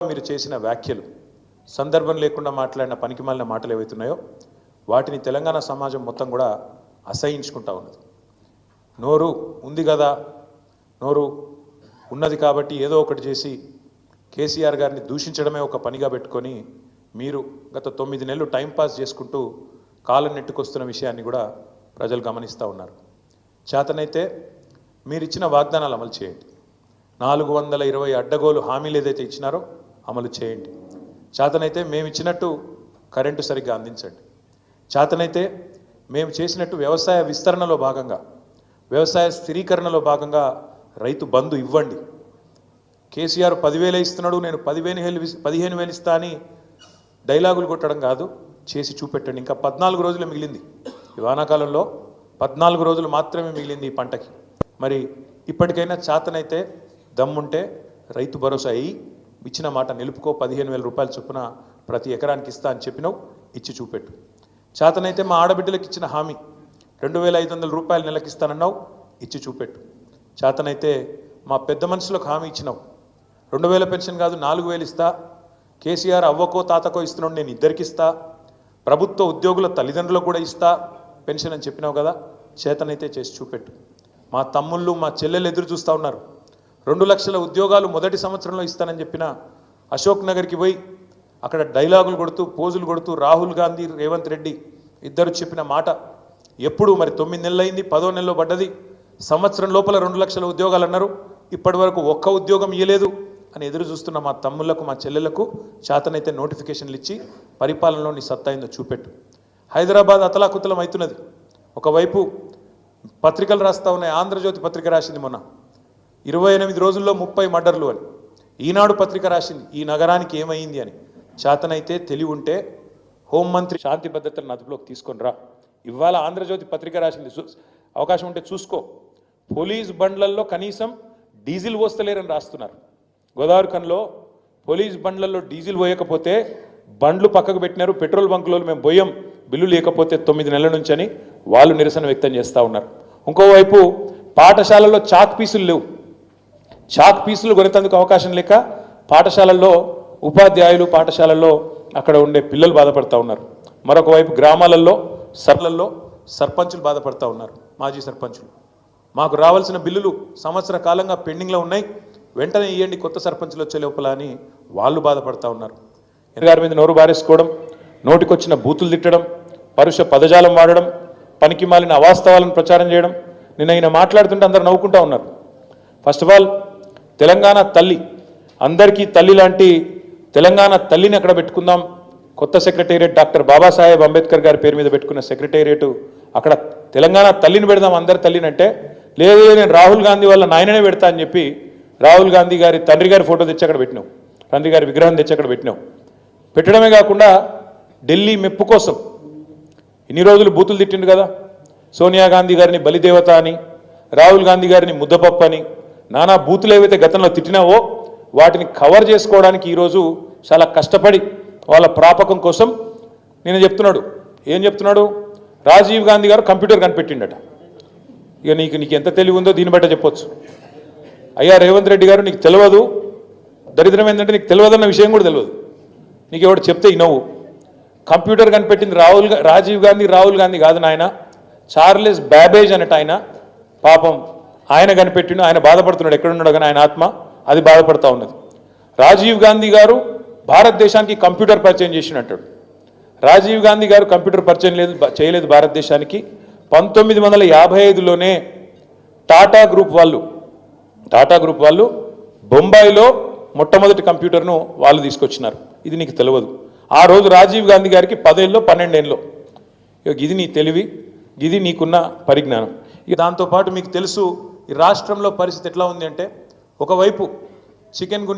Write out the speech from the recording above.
మీరు చేసిన వ్యాఖ్యలు సందర్భం లేకుండా మాట్లాడిన పనికిమాలిన మాటలు ఏవైతున్నాయో వాటిని తెలంగాణ సమాజం మొత్తం కూడా అసహించుకుంటా ఉన్నది. నోరు ఉంది కదా? నోరు ఉన్నది కాబట్టి ఏదో ఒకటి చేసి కేసీఆర్ గారిని దూషించడమే ఒక పనిగా పెట్టుకొని మీరు గత తొమ్మిది నెలలు టైంపాస్ చేసుకుంటూ కాలం నెట్టుకొస్తున్న విషయాన్ని కూడా ప్రజలు గమనిస్తూ ఉన్నారు. చేతనైతే మీరిచ్చిన వాగ్దానాలు అమలు చేయండి. నాలుగు వందల ఇరవై అడ్డగోలు హామీలు ఏదైతే ఇచ్చినారో అమలు చేయండి. చేతనైతే మేము ఇచ్చినట్టు కరెంటు సరిగ్గా అందించండి. చేతనైతే మేము చేసినట్టు వ్యవసాయ విస్తరణలో భాగంగా వ్యవసాయ స్థిరీకరణలో భాగంగా రైతు బంధు ఇవ్వండి. కేసీఆర్ పదివేలు ఇస్తున్నాడు నేను పదివేను వేలు పదిహేను వేలు ఇస్తా అని డైలాగులు కొట్టడం కాదు చేసి చూపెట్టండి. ఇంకా పద్నాలుగు రోజులు మిగిలింది. ఈ వానాకాలంలో పద్నాలుగు రోజులు మాత్రమే మిగిలింది ఈ పంటకి. మరి ఇప్పటికైనా చేతనైతే దమ్ముంటే రైతు భరోసా అయ్యి ఇచ్చిన మాట నిలుపుకో పదిహేను వేల రూపాయల చొప్పున ప్రతి ఎకరానికి ఇస్తా అని చెప్పినావు ఇచ్చి చూపెట్టు. చేతనైతే మా ఆడబిడ్డలకు ఇచ్చిన హామీ రెండు వేల ఐదు వందల రూపాయలు నెలకి ఇస్తానన్నావు ఇచ్చి చూపెట్టు. చేతనైతే మా పెద్ద మనుషులకు హామీ ఇచ్చినావు రెండు వేల పెన్షన్ కాదు నాలుగు వేలు ఇస్తా కేసీఆర్ అవ్వకో తాతకో ఇస్తున్నాడు నేను ఇద్దరికి ఇస్తా ప్రభుత్వ ఉద్యోగుల తల్లిదండ్రులకు కూడా ఇస్తా పెన్షన్ అని చెప్పినావు కదా చేతనైతే చేసి చూపెట్టు. మా తమ్ముళ్ళు మా చెల్లెలు ఎదురు చూస్తూ ఉన్నారు. రెండు లక్షల ఉద్యోగాలు మొదటి సంవత్సరంలో ఇస్తానని చెప్పిన అశోక్ నగర్కి పోయి అక్కడ డైలాగులు కొడుతూ పోజులు కొడుతూ రాహుల్ గాంధీ రేవంత్ రెడ్డి ఇద్దరు చెప్పిన మాట ఎప్పుడు మరి తొమ్మిది నెలలైంది పదో నెలలో పడ్డది సంవత్సరం లోపల రెండు లక్షల ఉద్యోగాలు అన్నారు ఇప్పటి వరకు ఒక్క ఉద్యోగం ఇయ్యలేదు అని ఎదురు చూస్తున్న మా తమ్ముళ్ళకు మా చెల్లెలకు చేతనైతే నోటిఫికేషన్లు ఇచ్చి పరిపాలనలో నీ సత్తాయిందో చూపెట్టు. హైదరాబాద్ అతలాకుతలం అవుతున్నది. ఒకవైపు పత్రికలు రాస్తా ఉన్నాయి ఆంధ్రజ్యోతి పత్రిక రాసింది మొన్న. ఇరవై ఎనిమిది రోజుల్లో ముప్పై మర్డర్లు అని. ఈనాడు పత్రిక రాసింది ఈ నగరానికి ఏమైంది అని. చేతనైతే తెలివి ఉంటే హోంమంత్రి శాంతి భద్రతలను అదుపులోకి తీసుకొని రా. ఇవాళ ఆంధ్రజ్యోతి పత్రిక రాసింది అవకాశం ఉంటే చూసుకో. పోలీస్ బండ్లల్లో కనీసం డీజిల్ పోస్తలేరని రాస్తున్నారు. గోదావరి కన్లో పోలీస్ బండ్లలో డీజిల్ పోయకపోతే బండ్లు పక్కకు పెట్టినారు పెట్రోల్ బంకులో మేము పోయాం బిల్లు లేకపోతే తొమ్మిది నెలల నుంచి అని వాళ్ళు నిరసన వ్యక్తం చేస్తూ ఉన్నారు. ఇంకోవైపు పాఠశాలల్లో చాక్ పీసులు లేవు. చాక్ పీసులు కొనేందుకు అవకాశం లేక పాఠశాలల్లో ఉపాధ్యాయులు పాఠశాలల్లో అక్కడ ఉండే పిల్లలు బాధపడతా ఉన్నారు. మరొక వైపు గ్రామాలలో సర్లల్లో సర్పంచులు బాధపడతా ఉన్నారు మాజీ సర్పంచులు. మాకు రావాల్సిన బిల్లులు సంవత్సర కాలంగా పెండింగ్లో ఉన్నాయి వెంటనే ఇవ్వండి కొత్త సర్పంచులు వచ్చే లోపల అని వాళ్ళు బాధపడతా ఉన్నారు. గారి మీద నోరు బారేసుకోవడం నోటికొచ్చిన బూతులు తిట్టడం పరుష పదజాలం వాడడం పనికి మాలిన అవాస్తవాలను ప్రచారం చేయడం నిన్న ఈయన మాట్లాడుతుంటే అందరు నవ్వుకుంటా ఉన్నారు. ఫస్ట్ ఆఫ్ ఆల్ తెలంగాణ తల్లి. అందరికీ తల్లి లాంటి తెలంగాణ తల్లిని అక్కడ పెట్టుకుందాం? కొత్త సెక్రటేరియట్ డాక్టర్ బాబాసాహెబ్ అంబేద్కర్ గారి పేరు మీద పెట్టుకున్న సెక్రటేరియట్ అక్కడ తెలంగాణ తల్లిని పెడదాం అందరి తల్లిని అంటే లేదు నేను రాహుల్ గాంధీ వాళ్ళ నాయననే పెడతా అని చెప్పి రాహుల్ గాంధీ గారి తండ్రి గారి ఫోటో తెచ్చి అక్కడ పెట్టినావు. తండ్రి గారి విగ్రహం తెచ్చి అక్కడ పెట్టినావు. పెట్టడమే కాకుండా ఢిల్లీ మెప్పు కోసం ఇన్ని రోజులు బూతులు తిట్టిండు కదా. సోనియా గాంధీ గారిని బలిదేవత అని రాహుల్ గాంధీ గారిని ముద్దపప్పు అని నానా బూతులు ఏవైతే గతంలో తిట్టినావో వాటిని కవర్ చేసుకోవడానికి ఈరోజు చాలా కష్టపడి వాళ్ళ ప్రాపకం కోసం నేను చెప్తున్నాడు. ఏం చెప్తున్నాడు? రాజీవ్ గాంధీ గారు కంప్యూటర్ కనిపెట్టిండట. ఇక నీకు నీకు ఎంత తెలివి ఉందో దీన్ని బట్ట చెప్పొచ్చు. అయ్యా రేవంత్ రెడ్డి గారు నీకు తెలియదు. దరిద్రం ఏంటంటే నీకు తెలియదన్న విషయం కూడా తెలియదు. నీకు ఎవడు చెప్తే ఇనవు కంప్యూటర్ కనిపెట్టింది రాహుల్ రాజీవ్ గాంధీ రాహుల్ గాంధీ కాదు నాయన. చార్లెస్ బ్యాబేజ్ అన్నట్టు ఆయన. పాపం ఆయన కనిపెట్టిండు ఆయన బాధపడుతున్నాడు. ఎక్కడున్నాడు కానీ ఆయన ఆత్మ అది బాధపడతా ఉన్నది. రాజీవ్ గాంధీ గారు భారతదేశానికి కంప్యూటర్ పరిచయం చేసినట్టాడు రాజీవ్ గాంధీ గారు కంప్యూటర్ పరిచయం లేదు చేయలేదు భారతదేశానికి. పంతొమ్మిది వందల యాభై ఐదులోనే టాటా గ్రూప్ వాళ్ళు టాటా గ్రూప్ వాళ్ళు బొంబాయిలో మొట్టమొదటి కంప్యూటర్ను వాళ్ళు తీసుకొచ్చినారు. ఇది నీకు తెలియదు. ఆ రోజు రాజీవ్ గాంధీ గారికి పదేళ్ళలో పన్నెండేళ్ళలో ఇక ఇది నీ తెలివి ఇది నీకున్న పరిజ్ఞానం. ఇక దాంతోపాటు మీకు తెలుసు ఈ రాష్ట్రంలో పరిస్థితి ఎట్లా ఉంది అంటే ఒకవైపు చికెన్ గుండె